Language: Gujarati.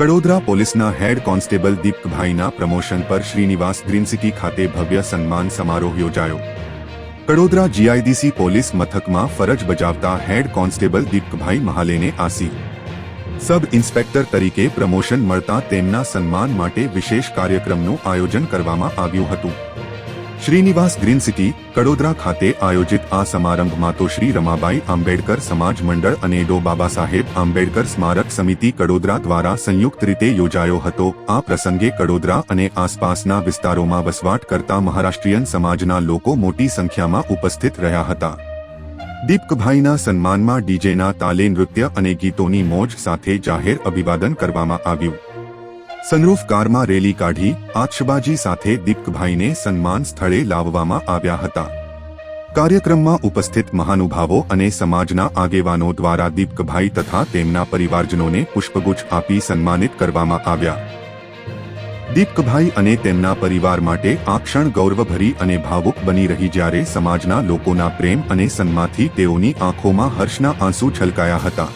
કડોદરા પોલીસના હેડ કોન્સ્ટેબલ દીપકભાઈના પ્રમોશન પર શ્રીનિવાસ ગ્રીન સિટી ખાતે ભવ્ય સન્માન સમારોહ યોજાયો. કડોદરા જીઆઈડીસી પોલીસ મથકમાં ફરજ બજાવતા હેડ કોન્સ્ટેબલ દીપકભાઈ મહાલેને આસી સબ ઇન્સ્પેક્ટર તરીકે પ્રમોશન મળતા તેમના સન્માન માટે વિશેષ કાર્યક્રમનું આયોજન કરવામાં આવ્યું હતું. શ્રીનિવાસ ગ્રીન સિટી, કડોદરા ખાતે આયોજિત આ સમારંભમાં તો શ્રી રમાબાઈ આંબેડકર સમાજ મંડળ અને ડો બાબા સાહેબ આંબેડકર સ્મારક સમિતિ કડોદરા દ્વારા સંયુક્ત રીતે યોજાયો હતો. આ પ્રસંગે કડોદરા અને આસપાસના વિસ્તારોમાં વસવાટ કરતા મહારાષ્ટ્રીયન સમાજના લોકો મોટી સંખ્યામાં ઉપસ્થિત રહ્યા હતા. દીપકભાઈના સન્માનમાં ડીજેના તાલે નૃત્ય અને ગીતોની મોજ સાથે જાહેર અભિવાદન કરવામાં આવ્યું. સનરૂફ કારમાં રેલી કાઢી આતશબાજી સાથે દીપકભાઈને સન્માન સ્થળે લાવવામાં આવ્યા હતા. કાર્યક્રમમાં ઉપસ્થિત મહાનુભાવો અને સમાજના આગેવાનો દ્વારા દીપકભાઈ તથા તેમના પરિવારજનોને પુષ્પગુચ્છ આપી સન્માનિત કરવામાં આવ્યા. દીપકભાઈ અને તેમના પરિવાર માટે આ ક્ષણ ગૌરવભરી અને ભાવુક બની રહી જ્યારે સમાજના લોકોના પ્રેમ અને સન્માથી તેઓની આંખોમાં હર્ષના આંસુ છલકાયા હતા.